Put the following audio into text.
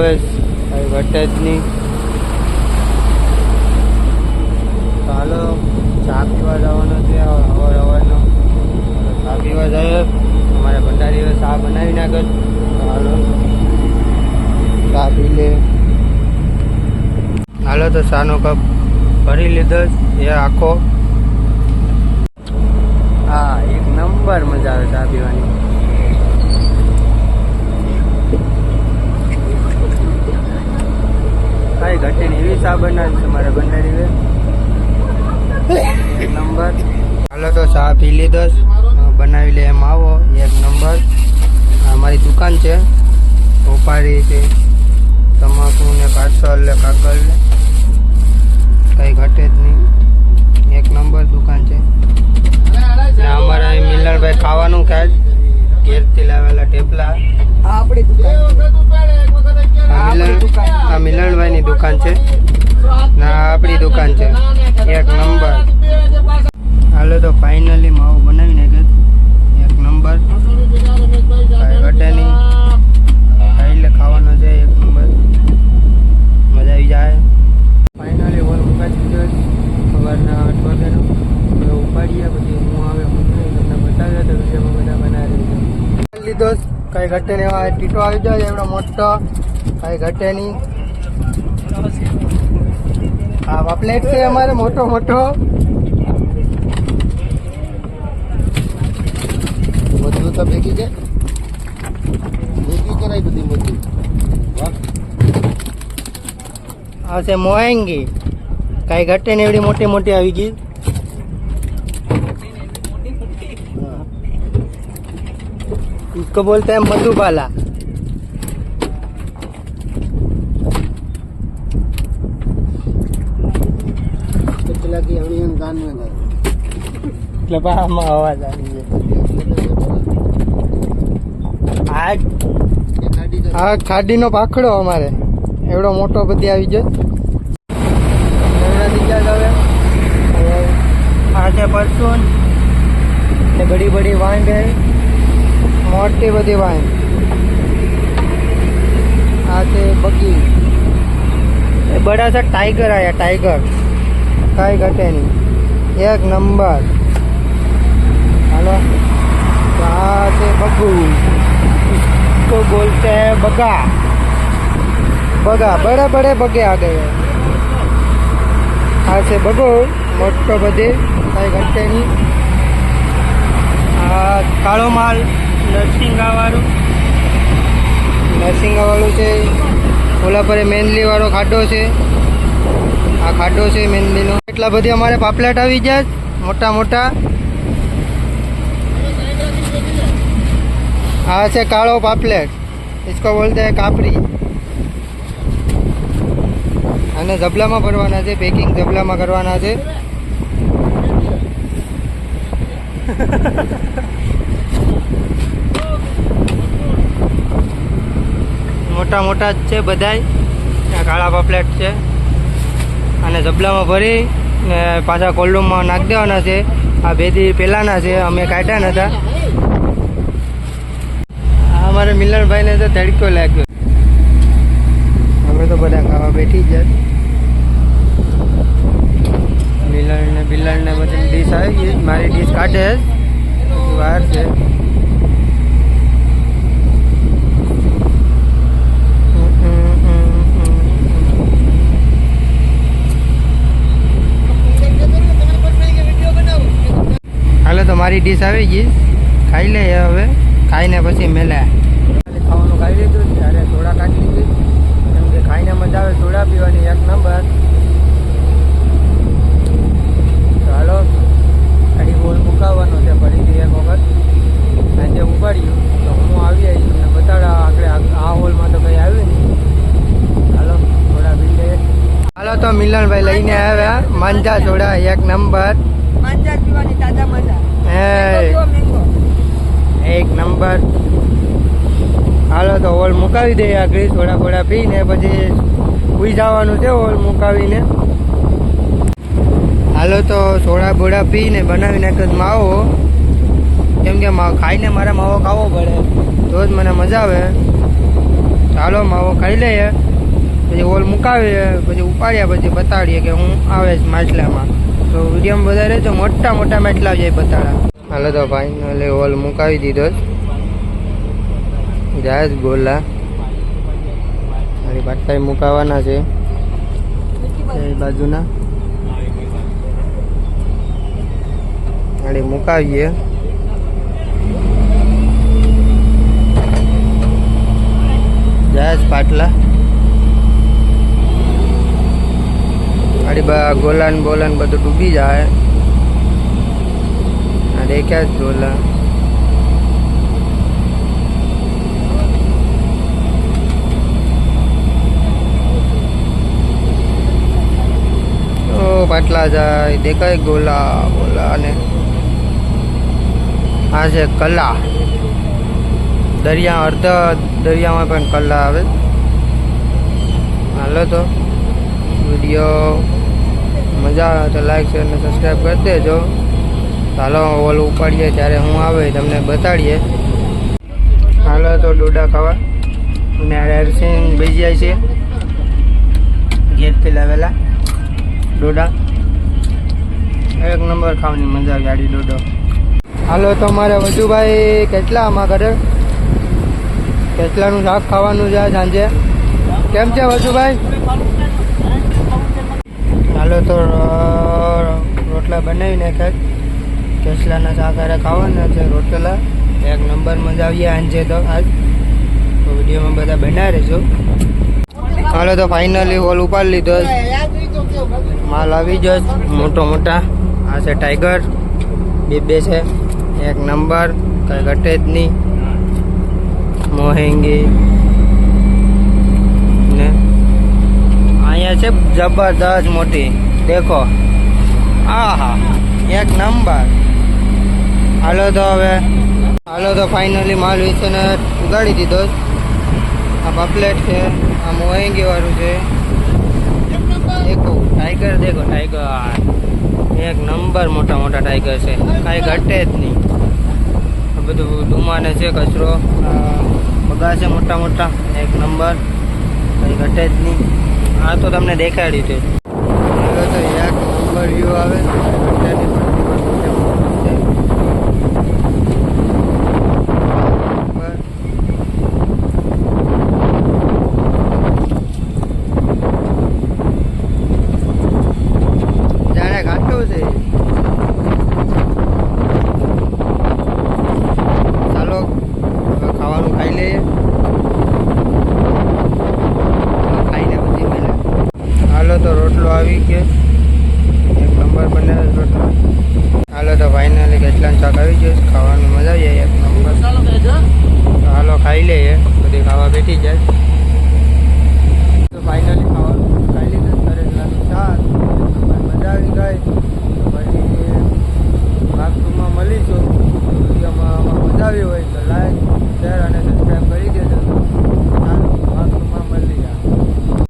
આવે છે. નહીં. ચાલો, ચા પીવા જવાનો છે. અવાર અવારનો ચા પીવા જાય અમારે ભંડારીએ ચા બનાવી નાખે ચાલો. ચા પી લે. હાલો, તો ચાનો કપ ભરી લીધો. એ આખો. હા, એક નંબર મજા આવે ચા પીવાની કઈ ઘટે નહીં એવી ચા બનાવી તમારે ભંડારી એક નંબર. હાલો તો ચા લીધો બનાવી લે એમ આવો. એક નંબર. અમારી દુકાન છે. ઉપાડી છે. તમાકુ ને કાચલ ને કાગળ ને કઈ ઘટે જ નહીં. એક નંબર દુકાન છે. અમારા મિલનભાઈ ખાવાનું ખાય છે. ઘેરથી લાવેલા ઢેપલા. આપણી દુકાન આ મિલન આ મિલનભાઈની દુકાન છે ને આ આપણી દુકાન છે એક નંબર હાલો તો ફાઇનલી માવો બનાવી નાખ્યો છે. એક નંબર કાંઈ ઘટે નહીં ખાઈ લે ખાવાનો છે એક નંબર મજા આવી જાય ફાઇનલી હોલ મુકાઈ દીધો છે. સવારના આઠ વાગ્યાનો હવે ઉપાડીએ પછી હું આવે હું નહીં તમને બતાવ્યો તો વિડીયોમાં બધા બનાવી દીધો લીધો છે. કાંઈ ઘટે નહીં આ ટીટો આવી જાય એવડો મોટો કાંઈ ઘટે નહીં. આ પાપલેટ છે અમારે, મોટો મોટો. બધું તો ભેગી છે. ભેગી કરાય બધી બધું. હા છે મોએંગી. કાંઈ ઘટે નહીં એવડી મોટી મોટી આવી ગઈ. इसको बोलते हैं मधुबाला કેટલા કી હણીયન ગાન में गए એટલે આમાં અવાજ આવી ગયો આ ये गाड़ी का આ ખાડીનો પાખડો અમારે એવડો મોટો બધી આવી જાય એવડાથી ગયા હવે હવે આ છે પરસૂન ને બડી બડી વાંગ હે તે બધે વાય. આ છે બગી. બડાસા ટાઈગર આયા ટાઈગર. ટાઈગર તેની એક નંબર. હાલો. આ છે બગુ તો બોલતે બગા. બગા બડે બડે બગે આ ગયા આ છે બગો મોટો બધે ટાઈગર તેની આ કાળો માલ. નરસિંગા વાળું નરસિંગા વાળું છે ઓલા પર મેનલી વાળો ખાડો છે આ ખાડો છે મેનલીનો એટલા બધી અમારે પાપલેટ આવી જાય મોટા મોટા આ છે કાળો પાપલેટ इसको बोलते हैं કાપરી અને ઝબલામાં ભરવાના છે પેકિંગ ઝબલામાં કરવાના છે મોટા મોટા જ છે બધાય. કાળા પાપલેટ છે. અને જબલામાં ભરી ને પાછા કોલ્ડરૂમમાં નાખી દેવાના છે. આ બે દી પહેલાંના છે, અમે કાઢ્યા નતા. આ અમારે મિલનભાઈને તો તડકો લાગ્યો. અમે તો બધા ખાવા બેઠી જ મિલન ને બિલન ને બધી ડીશ આવી ગઈ. મારી ડીશ કાઢે જ. વાર છે. મારી ડીશ આવી ગઈ. ખાઈ લે હવે. ખાઈને પછી મેલે. ખાવાનું ખાઈ લીધું ત્યારે સોડા કાઢી લીધી. કેમ કે ખાઈને મજા આવે સોડા પીવાની એક નંબર. ચાલો ખાલી બોલ મુકાવવાનો છે. ફરીથી એક વખત. સાંજે ઉપાડ્યું. તો હું આવી આવીશ તમને બતાડા આગળ આ- હોલમાં તો કંઈ આવ્યું નહીં. હાલો થોડા પી લઈએ. હાલો તો મિલનભાઈ લઈને આવ્યા. માંજા સોડા એક નંબર. માંજા પીવાની તાજા મજા. એક નંબર. હાલો તો હોલ મુકાવી દઈએ આગળ થોડા થોડા પીને પછી ઉઈ જવાનું છે હોલ મુકાવીને. હાલો તો સોડા બોડા પીને બનાવી નાખ્યો માવો. કેમ કે ખાઈને મારે માવો ખાવો પડે તો જ મને મજા આવે. ચાલો માવો ખાઈ લઈએ પછી હોલ મુકાવીએ પછી ઉપાડ્યા પછી બતાડીએ કે હું આવે છે માટલામાં તો વિડીયોમાં બધા રહેજો. મોટા મોટા માટલા જાય બતાડા. હાલો તો ફાઇનલી હોલ મુકાવી દીધો જ. જાય જ ગોલા મારી પાટલા મુકાવાના છે. એ બાજુના. ગાડી મુકાવીએ. જાય જ પાટલા. ગાડી બા ગોલાન બોલાન બધું ડૂબી જાય. આ દેખ્યા જ ગોલા. પાટલા જાય, દેખાય ગોલા બોલા અને આ છે કલા. દરિયા અર્ધ દરિયામાં પણ કલા આવે. હાલો તો, વીડિયો. મજા આવે તો લાઈક શેર અને સબસ્ક્રાઈબ કરી દેજો. ચાલો ઓલું ઉપાડીએ ત્યારે હું આવે તમને બતાડીએ. હાલો, તો ડોડા ખાવા. અને એરસિંગ જાય છે ગેટથી લાવેલા ડોડા. એક નંબર ખાવાની મજા ગાડી ડોડો. હાલો, તો મારે વજુભાઈ કેટલા આમાં ઘરે કેટલાનું શાક ખાવાનું છે સાંજે? કેમ છે વજુભાઈ? હાલો તો રોટલા બનાવી નાખ્યા કેસલાના સાકારે ખાવાના છે રોટલા. એક નંબર મજા આવીએ આંજે તો આજ. તો વિડીયોમાં બધા બનાવી રહીશું હાલો તો ફાઇનલી હોલ ઉપાડી લીધો માલ આવી ગયો મોટો મોટા. આ છે ટાઈગર બે બે છે. એક નંબર. કંઈ ઘટે જ નહીં. મોહેંગી ને અહીંયા છે જબરદસ્ત મોટી. દેખો. આહા, એક નંબર. હાલો તો હવે, હાલો તો ફાઇનલી માલ વિશે ઉગાડી દીધો આ પપલેટ છે, આ મોહેંગી વાળું છે. દેખો ટાઈગર દેખો ટાઈગર એક નંબર મોટા મોટા ટાઈગર છે. કાંઈ ઘટે જ નહીં. આ બધું ધુમાને છે, કચરો. બગા છે મોટા મોટા. એક નંબર. કંઈ ઘટે જ નહીં. આ તો તમને દેખાડ્યું છે તો એક વ્યૂ આવે પહોંચી જાય. તો ફાઇનલી